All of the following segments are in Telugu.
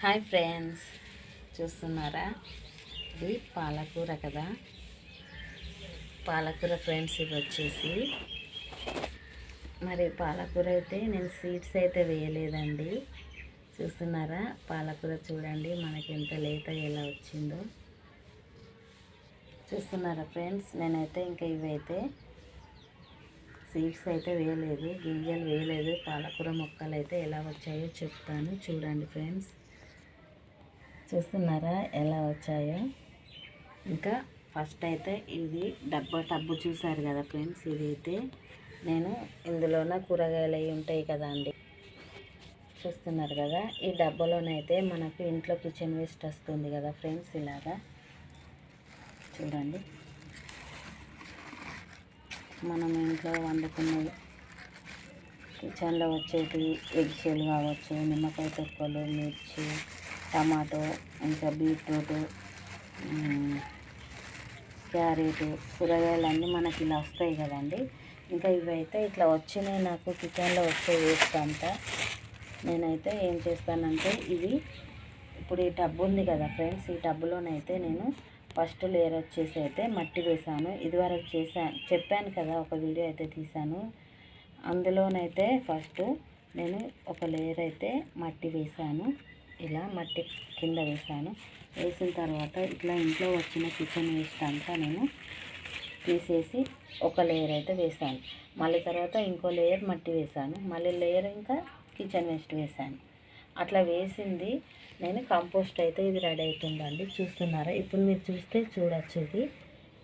హాయ్ ఫ్రెండ్స్ చూస్తున్నారా? ఇది పాలకూర కదా? పాలకూర ఫ్రెండ్స్ ఇది వచ్చేసి. మరి పాలకూర అయితే నేను సీడ్స్ అయితే వేయలేదండి. చూస్తున్నారా? పాలకూర చూడండి మనకి ఎంత లేత ఎలా వచ్చిందో. చూస్తున్నారా ఫ్రెండ్స్? నేనైతే ఇంకా ఇవైతే సీడ్స్ అయితే వేయలేదు గింజలు వేయలేదు. పాలకూర మొక్కలు అయితే ఎలా వచ్చాయో చెప్తాను. చూడండి ఫ్రెండ్స్. చూస్తున్నారా? ఎలా వచ్చాయో? ఇంకా ఫస్ట్ అయితే ఇది డబ్బా టబ్బు చూసారు కదా ఫ్రెండ్స్ ఇది అయితే నేను ఇందులోన కూరగాయలు అవి ఉంటాయి కదా అండి. చూస్తున్నారు కదా ఈ డబ్బాలోనైతే మనకు ఇంట్లో కిచెన్ వేస్ట్ వస్తుంది కదా ఫ్రెండ్స్ ఇలాగా. చూడండి. మనం ఇంట్లో వండుకున్నవి కిచెన్లో వచ్చేటి ఎగ్షెల్ కావచ్చు నిమ్మకాయ తొక్కలు మిర్చి టమాటో ఇంకా బీట్రూట్ క్యారెట్ కూరగాయలు మనకి ఇలా వస్తాయి కదండి. ఇంకా ఇవైతే ఇట్లా వచ్చినాయి నాకు కిచెన్లో వచ్చే వేస్ట్ అంతా. నేనైతే ఏం చేస్తానంటే ఇది ఇప్పుడు ఈ టబ్ ఉంది కదా ఫ్రెండ్స్ ఈ టబ్బులోనైతే నేను ఫస్ట్ లేయర్ వచ్చేసి అయితే మట్టి వేసాను. ఇదివరకు చేశాను చెప్పాను కదా ఒక వీడియో అయితే తీసాను. అందులోనైతే ఫస్ట్ నేను ఒక లేయర్ అయితే మట్టి వేసాను. ఇలా మట్టి కింద వేసాను వేసిన తర్వాత ఇట్లా ఇంట్లో వచ్చిన కిచెన్ వేస్ట్ అంతా నేను తీసేసి ఒక లేయర్ అయితే వేసాను మళ్ళీ తర్వాత ఇంకో లేయర్ మట్టి వేసాను మళ్ళీ లేయర్ ఇంకా కిచెన్ వేస్ట్ వేసాను అట్లా వేసింది. నేను కంపోస్ట్ అయితే ఇది రెడీ అవుతుందండి చూస్తున్నారా? ఇప్పుడు మీరు చూస్తే చూడొచ్చు ఇది.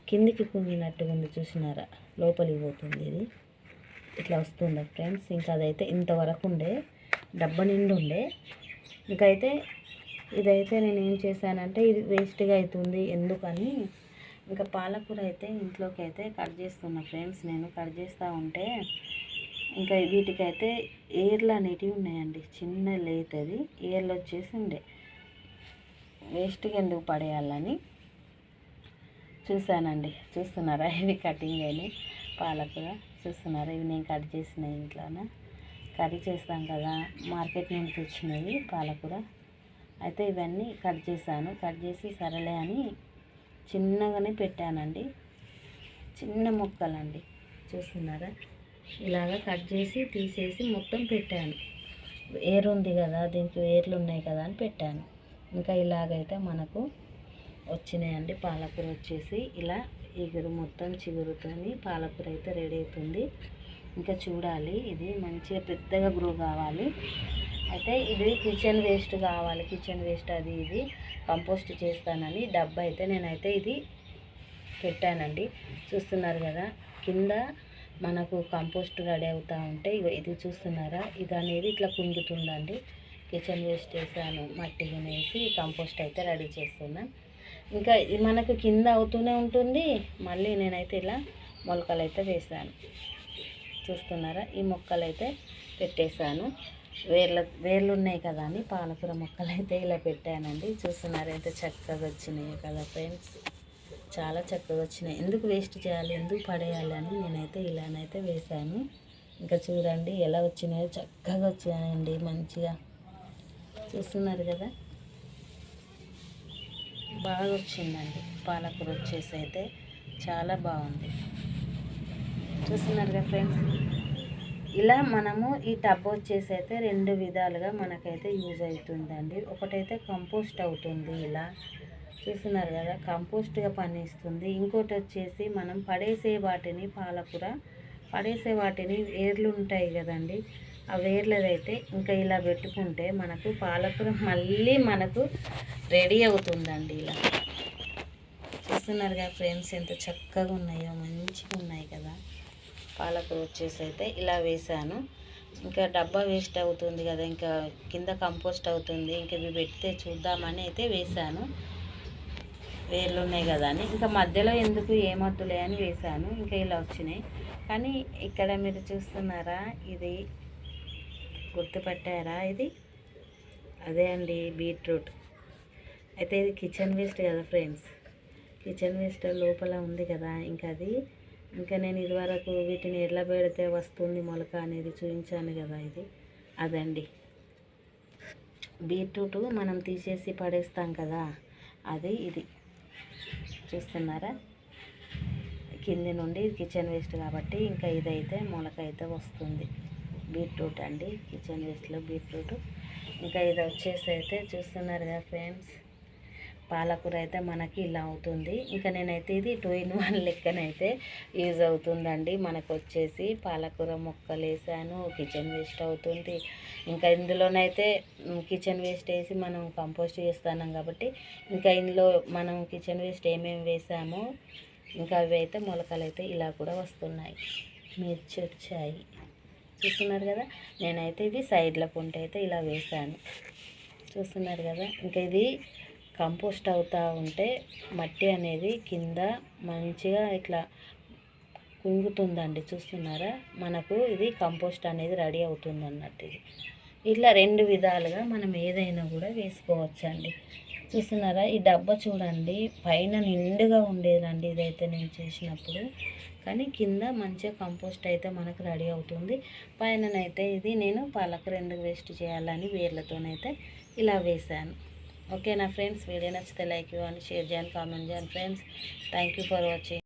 కిందికి కుంగినట్టుగా ఉంది చూసినారా? లోపలికి పోతుంది ఇది. ఇట్లా వస్తుందా ఫ్రెండ్స్. ఇంకా అదైతే ఇంతవరకు ఉండే. డబ్బా నిండు ఉండే ఇంకైతే ఇదైతే నేను ఏం చేశానంటే ఇది వేస్ట్గా అవుతుంది ఎందుకని? ఇంకా పాలకూర అయితే ఇంట్లోకి అయితే కట్ చేస్తున్నా ఫ్రెండ్స్. నేను కట్ చేస్తూ ఉంటే ఇంకా వీటికైతే ఏర్లు అనేటివి ఉన్నాయండి. చిన్న లేతది. ఏర్లు వచ్చేసి ఉండే. వేస్ట్గా ఎందుకు పడేయాలని చూశానండి. చూస్తున్నారా? ఇవి కటింగ్ అయినాయి. పాలకూర చూస్తున్నారా? ఇవి నేను కట్ చేసిన ఇంట్లోన? కర్రీ చేస్తాం కదా మార్కెట్ నుండి తెచ్చినవి పాలకూర. అయితే ఇవన్నీ కట్ చేశాను. కట్ చేసి సరేలే అని చిన్నగానే పెట్టానండి. చిన్న ముక్కలండి. చూస్తున్నారా? ఇలాగ కట్ చేసి తీసేసి మొత్తం పెట్టాను. ఏరు ఉంది కదా దీనికి ఏర్లు ఉన్నాయి కదా అని పెట్టాను. ఇంకా ఇలాగైతే మనకు వచ్చినాయండి. పాలకూర వచ్చేసి ఇలా ఎగురు మొత్తం చిగురుతోని పాలకూర అయితే రెడీ అవుతుంది. ఇంకా చూడాలి. ఇది మంచిగా పెద్దగా గ్రో కావాలి. అయితే ఇది కిచెన్ వేస్ట్ కావాలి. కిచెన్ వేస్ట్ అది ఇది. కంపోస్ట్ చేస్తానని డబ్బా అయితే నేనైతే ఇది పెట్టానండి. చూస్తున్నారు కదా కింద మనకు కంపోస్ట్ రెడీ అవుతూ ఉంటే ఇగో ఇది చూస్తున్నారా? ఇది అనేది ఇట్లా కుంగుతుందండి. కిచెన్ వేస్ట్ వేసాను మట్టి వేసి కంపోస్ట్ అయితే రెడీ చేస్తున్నాను ఇంకా ఇది మనకు కింద అవుతూనే ఉంటుంది. మళ్ళీ నేనైతే ఇలా మొలకలు అయితే వేసాను చూస్తున్నారా? ఈ మొక్కలు అయితే పెట్టేశాను. వేర్ల వేర్లు ఉన్నాయి కదా అని పాలకూర మొక్కలు అయితే ఇలా పెట్టానండి. చూస్తున్నారా ఎంత చక్కగా వచ్చినాయి కదా ఫ్రెండ్స్. చాలా చక్కగా వచ్చినాయి. ఎందుకు వేస్ట్ చేయాలి? ఎందుకు పడేయాలి అని నేనైతే ఇలానైతే వేశాను. ఇంకా చూడండి ఎలా వచ్చినాయో చక్కగా వచ్చాయండి మంచిగా. చూస్తున్నారు కదా? బాగా వచ్చిందండి. పాలకూర వచ్చేసి అయితే చాలా బాగుంది. చూస్తున్నారు కదా ఫ్రెండ్స్ ఇలా మనము ఈ టబ్ వచ్చేసి అయితే రెండు విధాలుగా మనకైతే యూజ్ అవుతుందండి. ఒకటైతే కంపోస్ట్ అవుతుంది ఇలా. చూస్తున్నారు కదా కంపోస్ట్గా పనిస్తుంది ఇంకోటి వచ్చేసి మనం పడేసే వాటిని పాలకూర పడేసే వాటిని వేర్లు ఉంటాయి కదండి. ఆ వేర్లదైతే ఇంకా ఇలా పెట్టుకుంటే మనకు పాలకూర మళ్ళీ మనకు రెడీ అవుతుందండి ఇలా. చూస్తున్నారు కదా ఫ్రెండ్స్ ఎంత చక్కగా ఉన్నాయో మంచిగా ఉన్నాయి కదా. పాలకూర వచ్చేసి అయితే ఇలా వేసాను. ఇంకా డబ్బా వేస్ట్ అవుతుంది కదా ఇంకా కింద కంపోస్ట్ అవుతుంది ఇంకా ఇవి పెడితే చూద్దామని అయితే వేసాను. వేర్లు ఉన్నాయి కదా అని. ఇంకా మధ్యలో ఎందుకు ఏమొద్దులే అని వేసాను ఇంకా ఇలా వచ్చినాయి. కానీ ఇక్కడ మీరు చూస్తున్నారా ఇది గుర్తుపట్టారా ఇది? అదే అండి బీట్రూట్. అయితే ఇది కిచెన్ వేస్ట్ కదా ఫ్రెండ్స్. కిచెన్ వేస్ట్ లోపల ఉంది కదా ఇంకా అది ఇంకా నేను ఇదివరకు వీటిని ఎట్లా పెడితే వస్తుంది మొలక అనేది చూపించాను కదా ఇది. అదండి. బీట్రూట్ మనం తీసేసి పడేస్తాం కదా. అది ఇది. చూస్తున్నారా? కింది నుండి కిచెన్ వేస్ట్ కాబట్టి ఇంకా ఇదైతే అయితే వస్తుంది. బీట్రూట్ అండి. కిచెన్ వేస్ట్లో బీట్రూట్. ఇంకా ఇది వచ్చేసి అయితే చూస్తున్నారు కదా ఫ్రెండ్స్. పాలకూర అయితే మనకి ఇలా అవుతుంది. ఇంకా నేనైతే ఇది టూ ఇన్ వన్ లెక్కనైతే యూజ్ అవుతుందండి. మనకు వచ్చేసి పాలకూర మొక్కలు వేసాను కిచెన్ వేస్ట్ అవుతుంది. ఇంకా ఇందులోనైతే కిచెన్ వేస్ట్ వేసి మనం కంపోస్ట్ చేస్తున్నాం కాబట్టి ఇంకా ఇందులో మనం కిచెన్ వేస్ట్ ఏమేమి వేసామో ఇంకా అవి అయితే మొలకలు అయితే ఇలా కూడా వస్తున్నాయి. మిర్చి వచ్చాయి చూస్తున్నారు కదా? నేనైతే ఇది సైడ్ల పుంట అయితే ఇలా వేసాను. చూస్తున్నారు కదా? ఇంకా ఇది కంపోస్ట్ అవుతూ ఉంటే మట్టి అనేది కింద మంచిగా ఇట్లా కుంగుతుందండి చూస్తున్నారా? మనకు ఇది కంపోస్ట్ అనేది రెడీ అవుతుంది అన్నట్టు ఇది. ఇట్లా రెండు విధాలుగా మనం ఏదైనా కూడా వేసుకోవచ్చండి. చూస్తున్నారా? ఈ డబ్బా చూడండి పైన నిండుగా ఉండేదండి ఇదైతే నేను చేసినప్పుడు. కానీ కింద మంచిగా కంపోస్ట్ అయితే మనకు రెడీ అవుతుంది. పైననైతే ఇది నేను పాలకూర ఎందుకు వేస్ట్ చేయాలని వేర్లతోనైతే ఇలా వేశాను. ఓకేనా ఫ్రెండ్స్ వీడియో నచ్చితే లైక్ ఇవ్వండి షేర్ చేయండి కామెంట్ చేయండి friends. Thank you for watching